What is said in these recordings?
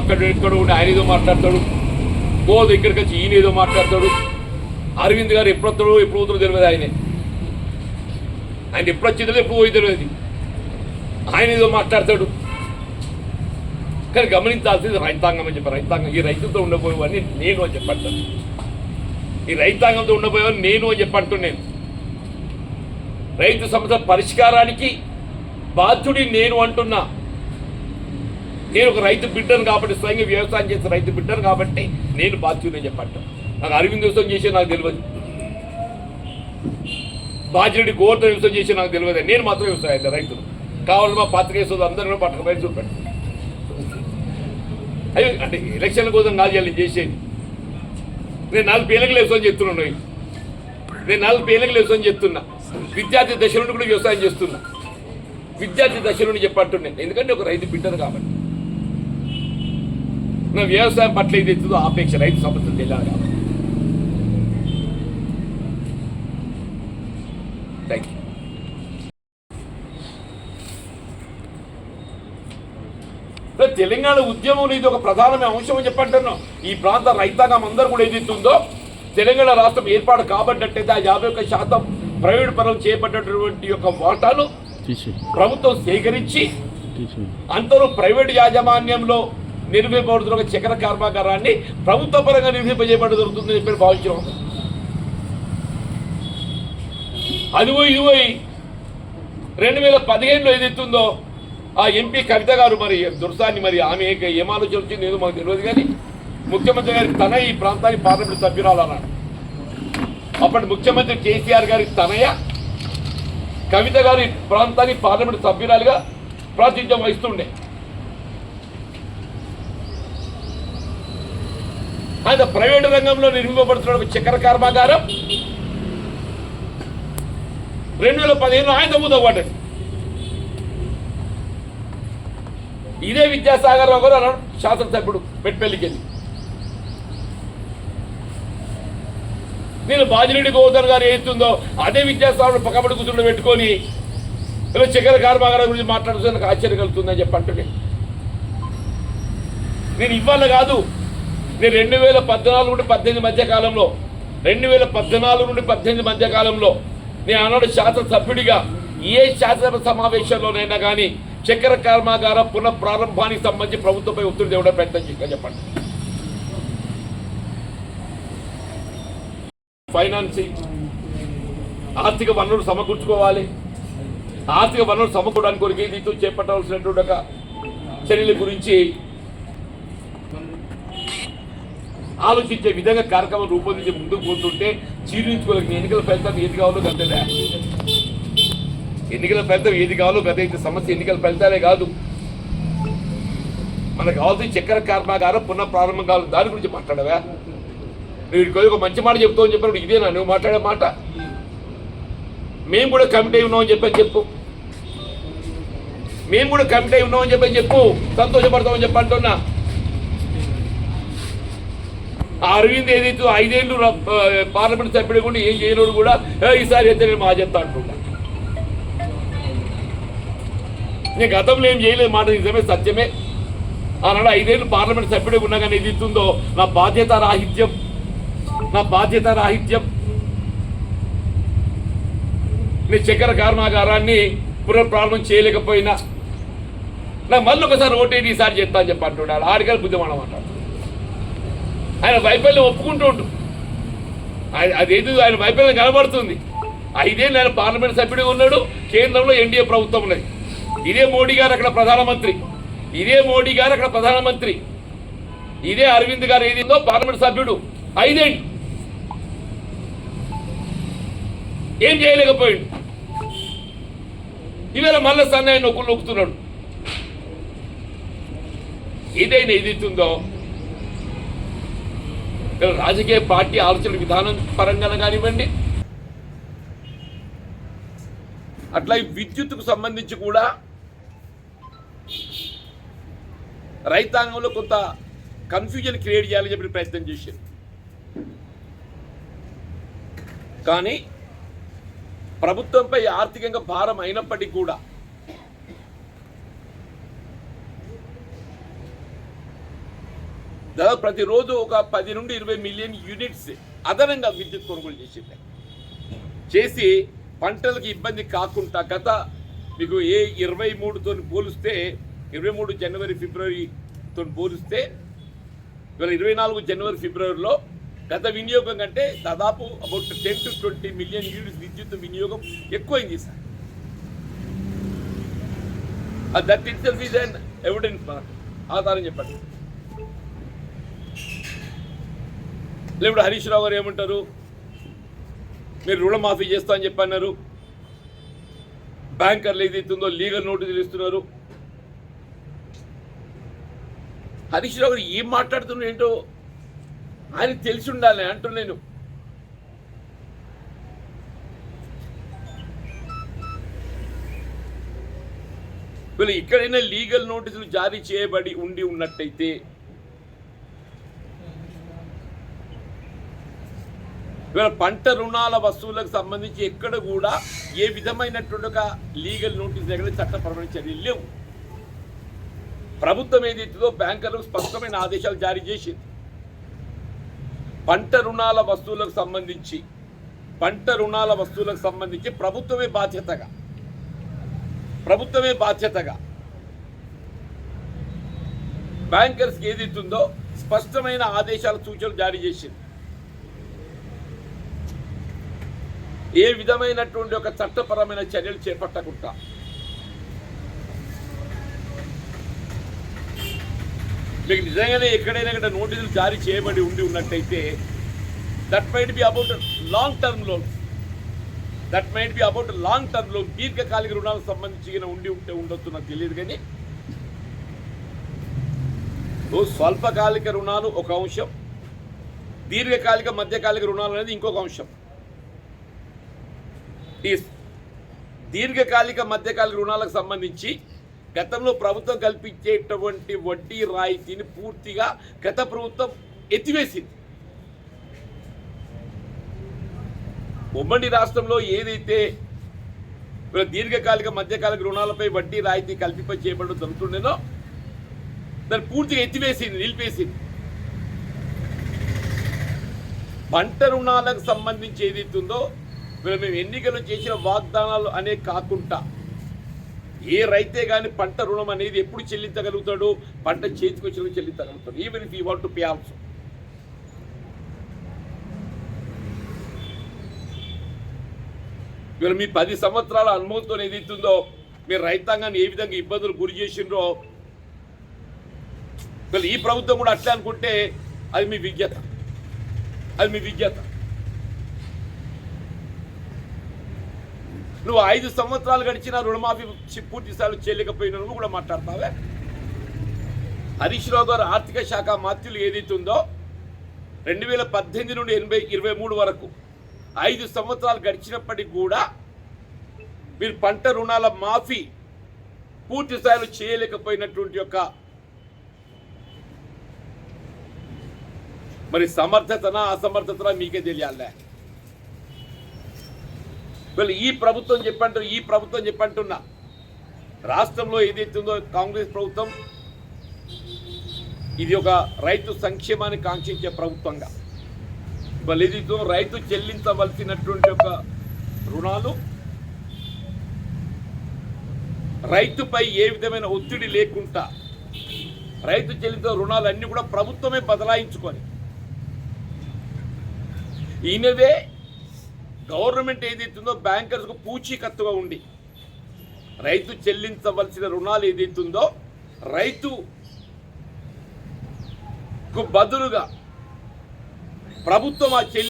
అక్కడ ఎక్కడ ఉండి ఆయన ఏదో మాట్లాడతాడు. పోదు ఇక్కడికి వచ్చి ఈయన ఏదో మాట్లాడతాడు. అరవింద్ గారు ఎప్పుడు ఎప్పుడు పోతాడో తెలియదు ఆయనే. ఆయన ఎప్పుడు వచ్చిందో ఎప్పుడు పోయి తెలియదు. ఆయన ఏదో మాట్లాడతాడు. కానీ గమనించాల్సింది రైతాంగం అని చెప్పారు. రైతాంగం ఈ రైతులతో ఉండబోయేవాడిని నేను అని చెప్పంటాను ఈ రైతాంగంతో ఉండబోయేవాడిని నేను అని చెప్పంటున్నాను రైతు సమస్య పరిష్కారానికి బాధ్యుడి నేను అంటున్నా. నేను ఒక రైతు బిడ్డను కాబట్టి స్వయంగా వ్యవసాయం చేసే రైతు బిడ్డను కాబట్టి నేను బాధ్యుని చెప్పట్టు నాకు అరవింద్ వ్యవసాయం చేసే నాకు తెలియదు. బాధ్యుడి గోవర్ధన వ్యవసాయం చేసే నాకు తెలియదు. నేను మాత్రం వ్యవసాయం రైతులు కావాలి మా పత్రికేశ్వరు అందరూ పట్టుకపోయి చూపెట్టు అయ్యో అంటే ఎలక్షన్ కోసం కాదు చేయాలి చేసేది. నేను నాలుగు పేలకలు వ్యవసాయం చేస్తున్నాను. నేను నాలుగు పేలకలు వ్యవసాయం చేస్తున్నా. విద్యార్థి దశ నుండి కూడా వ్యవసాయం చేస్తున్నా. విద్యార్థి దశ నుండి చెప్పంటున్నాను ఎందుకంటే ఒక రైతు బిడ్డను కాబట్టి. నా వ్యవసాయం పట్ల ఏది ఎత్తుందో ఆపేక్ష రైతు సమస్యలు తెలియాలి కాబట్టి థ్యాంక్ యూ తెలంగాణ ఉద్యమంలో ఇది ఒక ప్రధానమైన అంశం అని చెప్పంటున్నాం. ఈ ప్రాంత రైతాంగం అందరూ కూడా ఏదైతుందో తెలంగాణ రాష్ట్రం ఏర్పాటు కాబట్టినట్టయితే ఆ యాభై ఒక్క శాతం ప్రైవేట్ పనులు చేపట్టినటువంటి యొక్క వాటాను ప్రభుత్వం సేకరించి అందరూ ప్రైవేట్ యాజమాన్యంలో నిర్మింపబడుతున్న ఒక చక్కెర కర్మాగారాన్ని ప్రభుత్వ పరంగా నిర్మింపజేయబడుతుందని చెప్పి భావించడం అది పోయి రెండు వేల పదిహేనులో ఏదైతుందో ఆ ఎంపీ కవిత గారు మరి దుర్సాన్ని మరి ఆమె ఏ- ఏం ఆలోచన వచ్చింది ఏదో మాకు తెలియదు కానీ ముఖ్యమంత్రి గారి తన ఈ ప్రాంతానికి పార్లమెంట్ సభ్యురాలు అన్నాడు అప్పటి ముఖ్యమంత్రి కేసీఆర్ గారి తనయ కవిత గారి ప్రాంతానికి పార్లమెంట్ సభ్యురాలుగా ప్రాతినిధ్యం వహిస్తుండే. ఆయన ప్రైవేటు రంగంలో నిర్మింపబడుతున్న ఒక చక్కెర కర్మాగారం. రెండు వేల పదిహేను ఆయన మూతపడ్డాడు ఇదే విద్యాసాగర్ రావు గారు అన్నాడు శాసనసభ్యుడు పెట్టుపెల్లికి వెళ్ళి నేను బాజిరెడ్డి గోవర్ధన్ గారు ఏతుందో అదే విద్యాసాగర్ పక్కబడి కూతురు పెట్టుకొని ఇలా చక్కెర కర్మాగారం గురించి మాట్లాడుతూ నాకు ఆశ్చర్యం కలుగుతుందని చెప్పి అంటుండే నేను ఇవ్వాలి కాదు నేను రెండు వేల పద్నాలుగు నుండి పద్దెనిమిది మధ్య కాలంలో రెండు వేల పద్నాలుగు నుండి పద్దెనిమిది మధ్య కాలంలో నేను ఆనాడు శాసనసభ్యుడిగా ఏ శాసనసభ సమావేశంలోనైనా కానీ చక్కెర కర్మాగారం పునః ప్రారంభానికి సంబంధించి ప్రభుత్వంపై ఒత్తిడి తేవడం ప్రయత్నం చేయాలి చెప్పండి. ఫైనాన్సింగ్. ఆర్థిక వనరులు సమకూర్చుకోవాలి. ఆర్థిక వనరులు సమకూడడానికి కొరికి దీంతో చేపట్టవలసినటువంటి ఒక చర్యల గురించి ఆలోచించే విధంగా కార్యక్రమం రూపొందించి ముందుకు పోతుంటే చీరించుకోలేక ఎన్నికల ఫలితం ఏది కావాలో గతలే ఎన్నికల ఫలితం ఏది కావాలో గత. సమస్య ఎన్నికల ఫలితాలే కాదు. మనకు కావాల్సిన చక్కెర కర్మాగారం పునః ప్రారంభం కావాలి. దాని గురించి మాట్లాడవా? వీడికి ఒక మంచి మాట చెప్తావు అని చెప్పినప్పుడు ఇదేనా? నువ్వు మాట్లాడే మాట. మేము కూడా కమిటీ అయి ఉన్నామని చెప్పని చెప్పు. మేము కూడా కమిటీ అయి ఉన్నామని చెప్పని చెప్పు. సంతోషపడతామని చెప్పి అంటున్నా. అరవింద్ ఏదైతే ఐదేళ్ళు పార్లమెంట్ సభ్యుడు కూడా ఏం చేయనోడు కూడా ఈసారి అయితే నేను మా చెప్తా అంటున్నా నేను గతంలో ఏం చేయలేదు మాట నిజమే సత్యమే. ఆనాడు ఐదేళ్ళు పార్లమెంట్ సభ్యుడే ఉన్నా కానీ ఏది ఇస్తుందో నా బాధ్యత రాహిత్యం. నా బాధ్యత రాహిత్యం. నేను చక్కెర కర్మాగారాన్ని పునఃప్రారంభం చేయలేకపోయినా. నా మళ్ళీ ఒకసారి ఓటేది ఈసారి చేస్తా అని చెప్పి అంటున్నాడు ఆడికల్ బుద్ధిమానం అంటాడు. ఆయన వైఫల్యం ఒప్పుకుంటూ ఉంటు అదేది ఆయన వైఫల్యం కనబడుతుంది. ఐదేళ్ళు ఆయన పార్లమెంట్ సభ్యుడిగా ఉన్నాడు. కేంద్రంలో ఎన్డీఏ ప్రభుత్వం ఉన్నది. ఇదే మోడీ గారు అక్కడ ప్రధానమంత్రి. ఇదే మోడీ గారు అక్కడ ప్రధానమంత్రి. ఇదే అరవింద్ గారు ఏదిందో పార్లమెంట్ సభ్యుడు. ఐదేళ్ళు. ఏం చేయలేకపోయాడు. ఇవాళ మళ్ళీ సన్నాయి నొక్కులు నొక్కుతున్నాడు. ఏదైనా ఎదుగుతుందో రాజకీయ పార్టీ ఆలోచన విధానం పరంగా కానివ్వండి. అట్లా ఈ విద్యుత్కు సంబంధించి కూడా రైతాంగంలో కొంత కన్ఫ్యూజన్ క్రియేట్ చేయాలని చెప్పి ప్రయత్నం చేశారు. కానీ ప్రభుత్వంపై ఆర్థికంగా భారం అయినప్పటికీ కూడా దాదాపు ప్రతిరోజు ఒక పది నుండి ఇరవై మిలియన్ యూనిట్స్ అదనంగా విద్యుత్ కొనుగోలు చేసింది. చేసి పంటలకు ఇబ్బంది కాకుండా గత మీకు ఏ ఇరవై మూడుతో పోలిస్తే ఇరవై మూడు జనవరి ఫిబ్రవరితో పోలిస్తే ఇవాళ ఇరవై నాలుగు జనవరి ఫిబ్రవరిలో గత వినియోగం కంటే దాదాపు about ten to twenty million units విద్యుత్ వినియోగం ఎక్కువైంది sir. That itself is and evidence మనకు ఆధారం చెప్పండి. ఇప్పుడు హరీష్ రావు గారు ఏమంటారు? మీరు రుణమాఫీ చేస్తా అని చెప్పన్నారు బ్యాంకర్లు ఏదైతుందో లీగల్ నోటీసులు ఇస్తున్నారు. హరీష్ రావు గారు ఏం మాట్లాడుతున్నారు ఏంటో ఆయన తెలిసి ఉండాలి అంటున్నా నేను. వీళ్ళు ఎక్కడైనా లీగల్ నోటీసులు జారీ చేయబడి ఉండి ఉన్నట్టయితే ఇవాళ పంట రుణాల వస్తువులకు సంబంధించి ఎక్కడ కూడా ఏ విధమైనటువంటి ఒక లీగల్ నోటీస్ దగ్గర చట్టపరమైన చర్యలు లేవు. ప్రభుత్వం ఏదైతుందో బ్యాంకర్లకు స్పష్టమైన ఆదేశాలు జారీ చేసింది. పంట రుణాల వస్తువులకు సంబంధించి పంట రుణాల వస్తువులకు సంబంధించి ప్రభుత్వమే బాధ్యతగా ప్రభుత్వమే బాధ్యతగా బ్యాంకర్స్కి ఏదైతుందో స్పష్టమైన ఆదేశాల సూచనలు జారీ చేసింది. ఏ విధమైనటువంటి ఒక చట్టపరమైన చర్యలు చేపట్టకుండా. మీకు నిజంగానే ఎక్కడైనా కూడా నోటీసులు జారీ చేయబడి ఉండి ఉన్నట్టయితే that might be about long term loan that might be about long term loan దీర్ఘకాలిక రుణాలకు సంబంధించి ఉండి ఉంటే ఉండొచ్చు నాకు తెలియదు కానీ. స్వల్పకాలిక రుణాలు ఒక అంశం దీర్ఘకాలిక మధ్యకాలిక రుణాలు అనేది ఇంకొక అంశం. ఈ దీర్ఘకాలిక మధ్యకాలిక రుణాలకు సంబంధించి గతంలో ప్రభుత్వం కల్పించేటువంటి వడ్డీ రాయితీని పూర్తిగా గత ప్రభుత్వం ఎత్తివేసింది. ఉమ్మడి రాష్ట్రంలో ఏదైతే దీర్ఘకాలిక మధ్యకాలిక రుణాలపై వడ్డీ రాయితీ కల్పింప చేయబడడం జరుగుతుండేనో దాన్ని పూర్తిగా ఎత్తివేసింది నిలిపేసింది పంట రుణాలకు సంబంధించి ఏదైతుందో ఉందో వీళ్ళు మేము ఎన్నికలు చేసిన వాగ్దానాలు అనే కాకుండా ఏ రైతే కానీ పంట రుణం అనేది ఎప్పుడు చెల్లించగలుగుతాడు? పంట చేతికి వచ్చిన చెల్లించగలుగుతాడు. Even if you want to pay also ఇవాళ మీ పది సంవత్సరాల అనుభవంతో ఏదైతుందో మీరు రైతాంగాన్ని ఏ విధంగా ఇబ్బందులు గురి చేసిండ్రో ఈ ప్రభుత్వం కూడా అట్లా అనుకుంటే అది మీ విజ్ఞత అది మీ విజ్ఞత నువ్వు ఐదు సంవత్సరాలు గడిచిన రుణమాఫీ పూర్తి స్థాయిలో చేయలేకపోయినా నువ్వు కూడా మాట్లాడతావే? హరీష్ రావు గారు ఆర్థిక శాఖ మాత్యులు ఏదైతే ఉందో రెండు వేల పద్దెనిమిది నుండి ఎనభై ఇరవై మూడు వరకు ఐదు సంవత్సరాలు గడిచినప్పటికీ కూడా మీరు పంట రుణాల మాఫీ పూర్తి స్థాయిలో చేయలేకపోయినటువంటి యొక్క మరి సమర్థతనా అసమర్థతనా మీకే తెలియాలే. వీళ్ళు ఈ ప్రభుత్వం చెప్పంటారు ఈ ప్రభుత్వం చెప్పంటున్నా. రాష్ట్రంలో ఏదైతే కాంగ్రెస్ ప్రభుత్వం ఇది ఒక రైతు సంక్షేమాన్ని కాంక్షించే ప్రభుత్వంగా. వాళ్ళు ఏదైతే రైతు చెల్లించవలసినటువంటి ఒక రుణాలు రైతుపై ఏ విధమైన ఒత్తిడి లేకుండా రైతు చెల్లించే రుణాలన్నీ కూడా ప్రభుత్వమే బదలాయించుకొని ఈయనదే గవర్నమెంట్ ఏదైతుందో బ్యాంకర్స్కు పూచీకత్తుగా ఉండి రైతు చెల్లించవలసిన రుణాలు ఏదైతుందో రైతుకు బదులుగా ప్రభుత్వం ఆ చెల్లి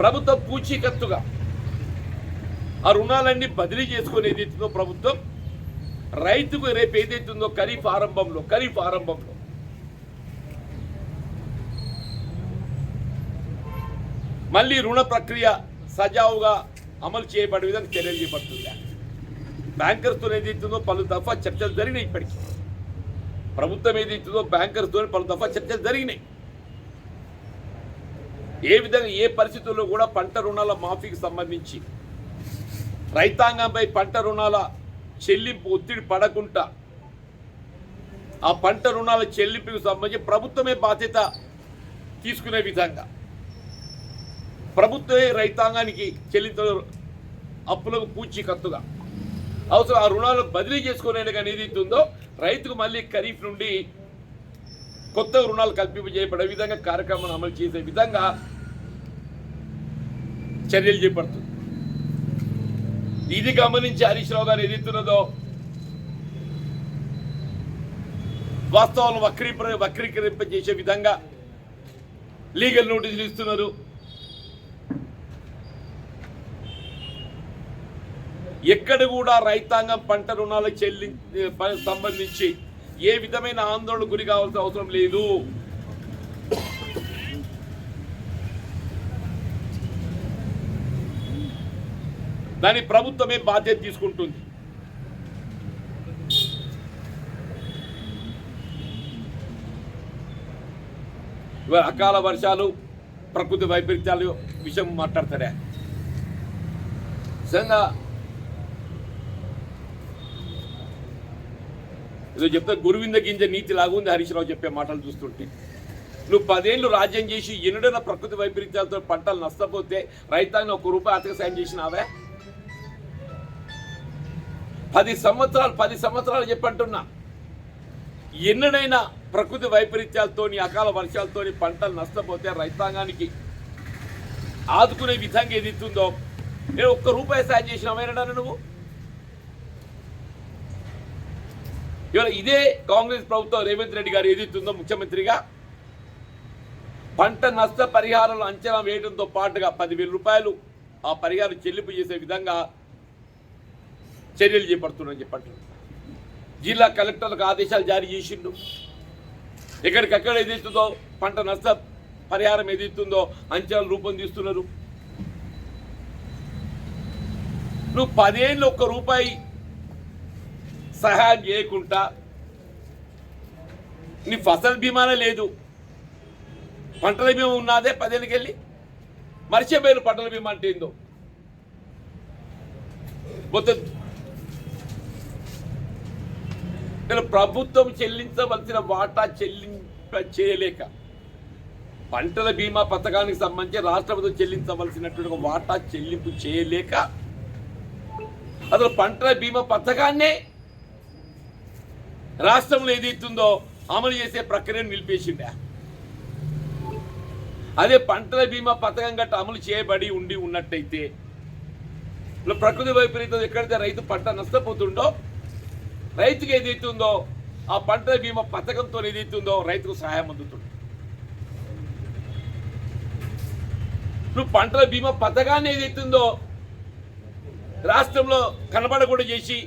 ప్రభుత్వ పూచీకత్తుగా ఆ రుణాలన్నీ బదిలీ చేసుకొని ఏదైతుందో ప్రభుత్వం రైతుకు రేపు ఏదైతుందో ఖరీఫ్ ఆరంభంలో ఖరీఫ్ ఆరంభంలో. మళ్ళీ రుణ ప్రక్రియ సజావుగా అమలు చేయబడే విధంగా చర్యలు చేపడుతుంది బ్యాంకర్స్తో ఏదైతుందో పలు దఫా చర్చలు జరిగినాయి ఇప్పటికీ. ప్రభుత్వం ఏదైతుందో బ్యాంకర్స్తో పలు దఫా చర్చలు జరిగినాయి. ఏ విధంగా ఏ పరిస్థితుల్లో కూడా పంట రుణాల మాఫీకి సంబంధించి రైతాంగంపై పంట రుణాల చెల్లింపు ఒత్తిడి పడకుండా ఆ పంట రుణాల చెల్లింపుకు సంబంధించి ప్రభుత్వమే బాధ్యత తీసుకునే విధంగా ప్రభుత్వమే రైతాంగానికి చెల్లించ అప్పులకు పూచీకత్తుగా అవసరం ఆ రుణాలు బదిలీ చేసుకునేందుకు అనేది ఉందో రైతుకు మళ్ళీ ఖరీఫ్ నుండి కొత్త రుణాలు కల్పింపజేయబడే విధంగా కార్యక్రమాన్ని అమలు చేసే విధంగా చర్యలు చేపడుతుంది. ఇది గమనించి హరీష్ రావు గారు ఏదైతున్నదో వాస్తవాలను వక్రీకర వక్రీకరింపజేసే విధంగా లీగల్ నోటీసులు ఇస్తున్నారు. ఎక్కడ కూడా రైతాంగం పంట రుణాలు చెల్లి సంబంధించి ఏ విధమైన ఆందోళన గురి కావాల్సిన అవసరం లేదు. దాని ప్రభుత్వమే బాధ్యత తీసుకుంటుంది. అకాల వర్షాలు ప్రకృతి వైపరీత్యాలు విషయం మాట్లాడతారా నిజంగా ఏదో చెప్తా గురువింద గింజ నీతి లాగుంది హరీష్రావు చెప్పే మాటలు చూస్తుంటే. నువ్వు పదేళ్ళు రాజ్యం చేసి ఎన్నడైనా ప్రకృతి వైపరీత్యాలతో పంటలు నష్టపోతే రైతాంగం ఒక రూపాయి అతక సాయం చేసినావే? పది సంవత్సరాలు పది సంవత్సరాలు చెప్పంటున్నా. ఎన్నడైనా ప్రకృతి వైపరీత్యాలతోని అకాల వర్షాలతోని పంటలు నష్టపోతే రైతాంగానికి ఆదుకునే విధంగా ఏది ఇస్తుందో నేను ఒక్క రూపాయి సాయం చేసినావేనా నువ్వు? ఇవాళ ఇదే కాంగ్రెస్ ప్రభుత్వం రేవంత్ రెడ్డి గారు ఏదైతుందో ముఖ్యమంత్రిగా పంట నష్ట పరిహారాలు అంచనా వేయడంతో పాటుగా పదివేల రూపాయలు ఆ పరిహారం చెల్లింపు చేసే విధంగా చర్యలు చేపడుతున్నాయని చెప్పండి జిల్లా కలెక్టర్లకు ఆదేశాలు జారీ చేసిండు. ఎక్కడికక్కడ ఏదైతుందో పంట నష్ట పరిహారం ఏదైతుందో అంచనాలు రూపొందిస్తున్నారు. నువ్వు పదేళ్ళు ఒక్క రూపాయి సహాయం చేయకుండా నీ ఫసల్ బీమానే లేదు. పంటల బీమా ఉన్నదే పదేళ్ళకి వెళ్ళి మర్చిపోయారు పంటల బీమా అంటే ఏందో? మొత్తం ప్రభుత్వం చెల్లించవలసిన వాటా చెల్లింప చేయలేక పంటల బీమా పథకానికి సంబంధించి రాష్ట్ర ప్రభుత్వం చెల్లించవలసినటువంటి ఒక వాటా చెల్లింపు చేయలేక అసలు పంటల బీమా పథకాన్నే రాష్ట్రంలో ఏదైతుందో అమలు చేసే ప్రక్రియను నిలిపేసిండా. అదే పంటల బీమా పథకం గట్ట అమలు చేయబడి ఉండి ఉన్నట్టయితే ఇప్పుడు ప్రకృతి వైపరీత్యం ఎక్కడైతే రైతు పంట నష్టపోతుండో రైతుకి ఏదైతుందో ఆ పంటల బీమా పథకంతో ఏదైతుందో రైతుకు సహాయం అందుతుంది. నువ్వు పంటల బీమా పథకాన్ని ఏదైతుందో రాష్ట్రంలో కనబడకుండా చేసి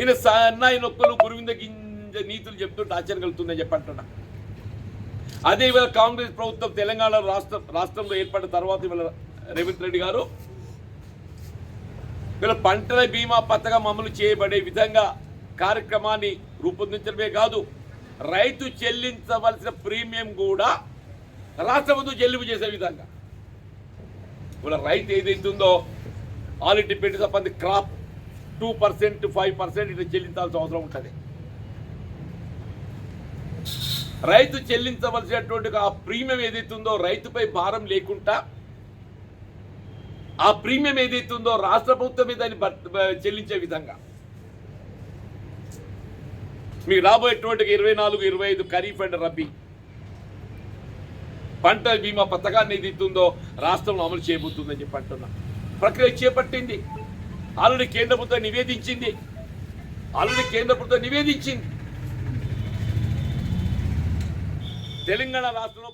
ఈయన సన్నాయి నొక్కలు గురువింద గింజ నీతులు చెప్తుంటే ఆశ్చర్యం కలుగుతుందని చెప్పంటున్నా. అదే ఇవాళ కాంగ్రెస్ ప్రభుత్వం తెలంగాణ రాష్ట్ర రాష్ట్రంలో ఏర్పడిన తర్వాత ఇవాళ రేవంత్ రెడ్డి గారు వీళ్ళ పంటల బీమా పథకం అమలు చేయబడే విధంగా కార్యక్రమాన్ని రూపొందించడమే కాదు రైతు చెల్లించవలసిన ప్రీమియం కూడా రాష్ట్ర ప్రభుత్వం చెల్లింపు చేసే విధంగా. ఇప్పుడు రైతు ఏదైతుందో all depends upon the crop two percent five percent ఇట్లా చెల్లించాల్సిన అవసరం ఉంటుంది. రైతు చెల్లించవలసినటువంటి ఆ ప్రీమియం ఏదైతుందో రైతుపై భారం లేకుండా ఆ ప్రీమియం ఏదైతుందో రాష్ట్ర ప్రభుత్వమే దాన్ని చెల్లించే విధంగా. మీకు రాబోయేటువంటి ఇరవై నాలుగు ఇరవై ఐదు ఖరీఫ్ అండ్ రబీ పంట బీమా పథకాన్ని ఏదైతుందో రాష్ట్రంలో అమలు చేయబోతుందని చెప్పి అంటున్నా. ప్రక్రియ చేపట్టింది. ఆల్రెడీ కేంద్ర ప్రభుత్వం నివేదించింది. ఆల్రెడీ కేంద్ర ప్రభుత్వం నివేదించింది. తెలంగాణ రాష్ట్రంలో